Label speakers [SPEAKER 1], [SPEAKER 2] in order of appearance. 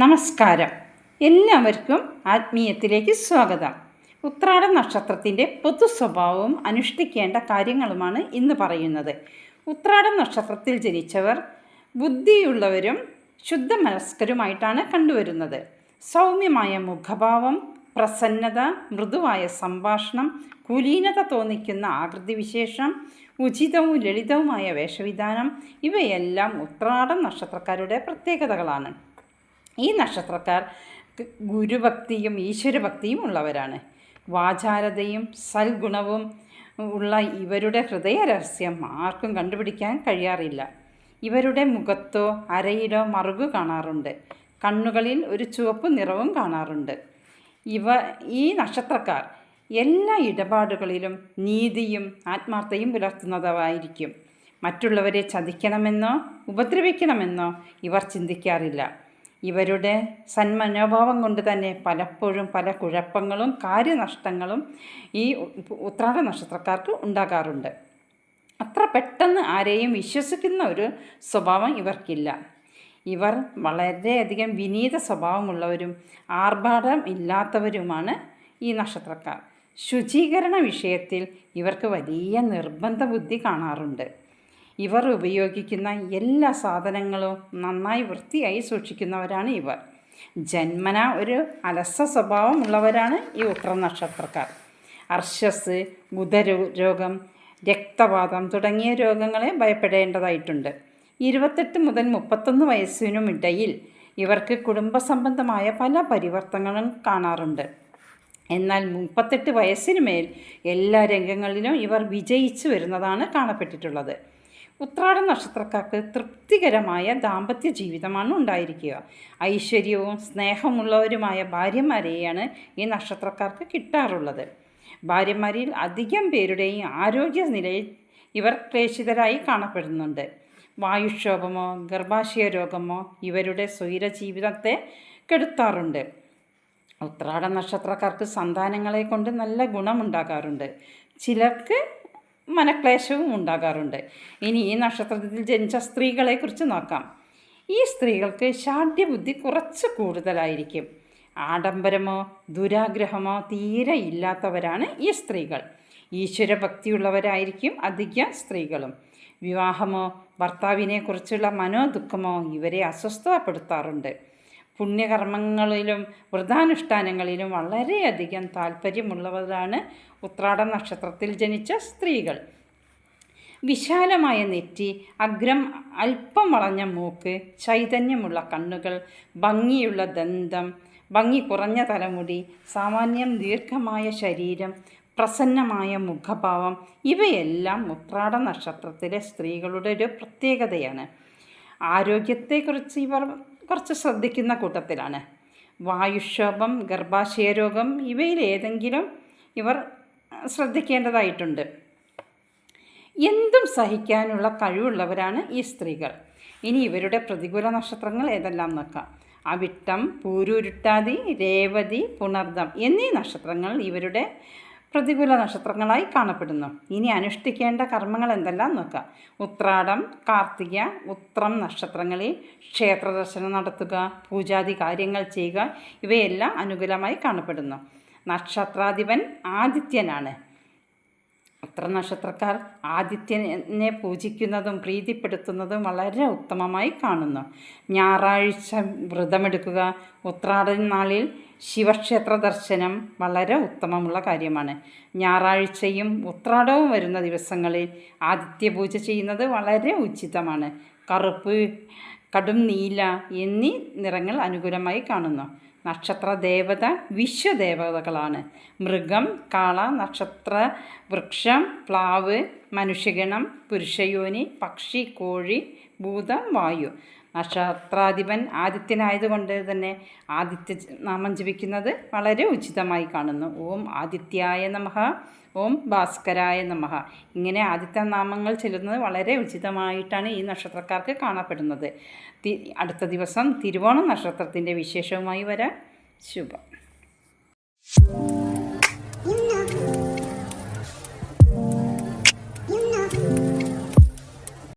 [SPEAKER 1] നമസ്കാരം. എല്ലാവർക്കും ആത്മീയത്തിലേക്ക് സ്വാഗതം. ഉത്രാട നക്ഷത്രത്തിന്റെ പൊതു സ്വഭാവവും അനുഷ്ഠിക്കേണ്ട കാര്യങ്ങളുമാണ് ഇന്ന് പറയുന്നത്. ഉത്രാട നക്ഷത്രത്തിൽ ജനിച്ചവർ ബുദ്ധിയുള്ളവരും ശുദ്ധ മനസ്കരുമായിട്ടാണ് കണ്ടുവരുന്നത്. സൗമ്യമായ മുഖഭാവം പ്രസന്നത മൃദുവായ സംഭാഷണം കുലീനത തോന്നിക്കുന്ന ആകൃതി വിശേഷം ഉചിതവും ലളിതവുമായ വേഷവിധാനം ഇവയെല്ലാം ഉത്രാട നക്ഷത്രക്കാരുടെ പ്രത്യേകതകളാണ്. ഈ നക്ഷത്രക്കാർ ഗുരുഭക്തിയും ഈശ്വരഭക്തിയും ഉള്ളവരാണ്. വാചാരതയും സൽഗുണവും ഉള്ള ഇവരുടെ ഹൃദയരഹസ്യം ആർക്കും കണ്ടുപിടിക്കാൻ കഴിയാറില്ല. ഇവരുടെ മുഖത്തോ അരയിലോ മറുകു കാണാറുണ്ട്. കണ്ണുകളിൽ ഒരു ചുവപ്പ് നിറവും കാണാറുണ്ട്. ഇവ ഈ നക്ഷത്രക്കാർ എല്ലാ ഇടപാടുകളിലും നീതിയും ആത്മാർത്ഥയും പുലർത്തുന്നതായിരിക്കും. മറ്റുള്ളവരെ ചതിക്കണമെന്നോ ഉപദ്രവിക്കണമെന്നോ ഇവർ ചിന്തിക്കാറില്ല. ഇവരുടെ സന്മനോഭാവം കൊണ്ട് തന്നെ പലപ്പോഴും പല കുഴപ്പങ്ങളും കാര്യനഷ്ടങ്ങളും ഈ ഉത്രാട നക്ഷത്രക്കാർക്ക് ഉണ്ടാകാറുണ്ട്. അത്ര പെട്ടെന്ന് ആരെയും വിശ്വസിക്കുന്ന ഒരു സ്വഭാവം ഇവർക്കില്ല. ഇവർ വളരെയധികം വിനീത സ്വഭാവമുള്ളവരും ആർഭാടം ഇല്ലാത്തവരുമാണ് ഈ നക്ഷത്രക്കാർ. ശുചീകരണ വിഷയത്തിൽ ഇവർക്ക് വലിയ നിർബന്ധ ബുദ്ധി കാണാറുണ്ട്. ഇവർ ഉപയോഗിക്കുന്ന എല്ലാ സാധനങ്ങളും നന്നായി വൃത്തിയായി സൂക്ഷിക്കുന്നവരാണ് ഇവർ. ജന്മന ഒരു അലസ സ്വഭാവമുള്ളവരാണ് ഈ ഉത്ര നക്ഷത്രക്കാർ അർശസ് ഉദര രോഗം രക്തവാതം തുടങ്ങിയ രോഗങ്ങളെ ഭയപ്പെടേണ്ടതായിട്ടുണ്ട്. ഇരുപത്തെട്ട് മുതൽ മുപ്പത്തൊന്ന് വയസ്സിനുമിടയിൽ ഇവർക്ക് കുടുംബ സംബന്ധമായ പല പരിവർത്തനങ്ങളും കാണാറുണ്ട്. എന്നാൽ മുപ്പത്തെട്ട് വയസ്സിന് മേൽ എല്ലാ രംഗങ്ങളിലും ഇവർ വിജയിച്ചു വരുന്നതാണ് കാണപ്പെട്ടിട്ടുള്ളത്. ഉത്രാട നക്ഷത്രക്കാർക്ക് തൃപ്തികരമായ ദാമ്പത്യ ജീവിതമാണ് ഉണ്ടായിരിക്കുക. ഐശ്വര്യവും സ്നേഹമുള്ളവരുമായ ഭാര്യമാരെയാണ് ഈ നക്ഷത്രക്കാർക്ക് കിട്ടാറുള്ളത്. ഭാര്യമാരിൽ അധികം പേരുടെയും ആരോഗ്യ നിലയിൽ ഇവർ ക്ലേശിതരായി കാണപ്പെടുന്നുണ്ട്. വായുക്ഷോഭമോ ഗർഭാശയ രോഗമോ ഇവരുടെ സ്വൈര ജീവിതത്തെ കെടുത്താറുണ്ട്. ഉത്രാട നക്ഷത്രക്കാർക്ക് സന്താനങ്ങളെ കൊണ്ട് നല്ല ഗുണമുണ്ടാകാറുണ്ട്. ചിലർക്ക് മനക്ലേശവും ഉണ്ടാകാറുണ്ട്. ഇനി ഈ നക്ഷത്രത്തിൽ ജനിച്ച സ്ത്രീകളെക്കുറിച്ച് നോക്കാം. ഈ സ്ത്രീകൾക്ക് ശാഠ്യബുദ്ധി കുറച്ച് കൂടുതലായിരിക്കും. ആഡംബരമോ ദുരാഗ്രഹമോ തീരെ ഇല്ലാത്തവരാണ് ഈ സ്ത്രീകൾ. ഈശ്വരഭക്തിയുള്ളവരായിരിക്കും അധിക സ്ത്രീകളും. വിവാഹമോ ഭർത്താവിനെക്കുറിച്ചുള്ള മനോദുഃഖമോ ഇവരെ അസ്വസ്ഥപ്പെടുത്താറുണ്ട്. പുണ്യകർമ്മങ്ങളിലും വ്രതാനുഷ്ഠാനങ്ങളിലും വളരെയധികം താല്പര്യമുള്ളവരാണ് ഉത്രാട നക്ഷത്രത്തിൽ ജനിച്ച സ്ത്രീകൾ. വിശാലമായ നെറ്റി അഗ്രം അല്പം വളഞ്ഞ മൂക്ക് ചൈതന്യമുള്ള കണ്ണുകൾ ഭംഗിയുള്ള ദന്തം ഭംഗി കുറഞ്ഞ തലമുടി സാമാന്യം ദീർഘമായ ശരീരം പ്രസന്നമായ മുഖഭാവം ഇവയെല്ലാം ഉത്രാട നക്ഷത്രത്തിലെ സ്ത്രീകളുടെ ഒരു പ്രത്യേകതയാണ്. ആരോഗ്യത്തെക്കുറിച്ച് ഇവർ കുറച്ച് ശ്രദ്ധിക്കുന്ന കൂട്ടത്തിലാണ്. വായുക്ഷോഭം ഗർഭാശയ രോഗം ഇവയിൽ ഏതെങ്കിലും ഇവർ ശ്രദ്ധിക്കേണ്ടതായിട്ടുണ്ട്. എന്തും സഹിക്കാനുള്ള കഴിവുള്ളവരാണ് ഈ സ്ത്രീകൾ. ഇനി ഇവരുടെ പ്രതികൂല നക്ഷത്രങ്ങൾ ഏതെല്ലാം നോക്കാം. അവിട്ടം പൂരുരുട്ടാതി രേവതി പുണർദം എന്നീ നക്ഷത്രങ്ങൾ ഇവരുടെ പ്രതികൂല നക്ഷത്രങ്ങളായി കാണപ്പെടുന്നു. ഇനി അനുഷ്ഠിക്കേണ്ട കർമ്മങ്ങൾ എന്തെല്ലാം നോക്കാം. ഉത്രാടം കാർത്തിക ഉത്രം നക്ഷത്രങ്ങളിൽ ക്ഷേത്ര ദർശനം നടത്തുക പൂജാതി കാര്യങ്ങൾ ചെയ്യുക ഇവയെല്ലാം അനുകൂലമായി കാണപ്പെടുന്നു. നക്ഷത്രാധിപൻ ആദിത്യനാണ്. ഉത്ര നക്ഷത്രക്കാർ ആദിത്യനെ പൂജിക്കുന്നതും പ്രീതിപ്പെടുത്തുന്നതും വളരെ ഉത്തമമായി കാണുന്നു. ഞായറാഴ്ച വ്രതമെടുക്കുക ഉത്രാടൻ നാളിൽ ശിവക്ഷേത്ര ദർശനം വളരെ ഉത്തമമുള്ള കാര്യമാണ്. ഞായറാഴ്ചയും ഉത്രാടവും വരുന്ന ദിവസങ്ങളിൽ ആദിത്യ പൂജ ചെയ്യുന്നത് വളരെ ഉചിതമാണ്. കറുപ്പ് കടും നീല എന്നീ നിറങ്ങൾ അനുകൂലമായി കാണുന്നു. നക്ഷത്ര ദേവത വിശ്വദേവതകളാണ്. മൃഗം കാള നക്ഷത്ര വൃക്ഷം പ്ലാവ് മനുഷ്യഗണം പുരുഷയോനി പക്ഷി കോഴി ഭൂതം വായു. നക്ഷത്രാധിപൻ ആദിത്യനായതുകൊണ്ട് തന്നെ ആദിത്യ നാമം ജപിക്കുന്നത് വളരെ ഉചിതമായി കാണുന്നു. ഓം ആദിത്യായ നമഃ. ഓം ഭാസ്കരായ നമഹ ഇങ്ങനെ ആദ്യത്തെ നാമങ്ങൾ ചെല്ലുന്നത് വളരെ ഉചിതമായിട്ടാണ് ഈ നക്ഷത്രക്കാർക്ക് കാണപ്പെടുന്നത്. അടുത്ത ദിവസം തിരുവോണം നക്ഷത്രത്തിന്റെ വിശേഷവുമായി വരാം. ശുഭം.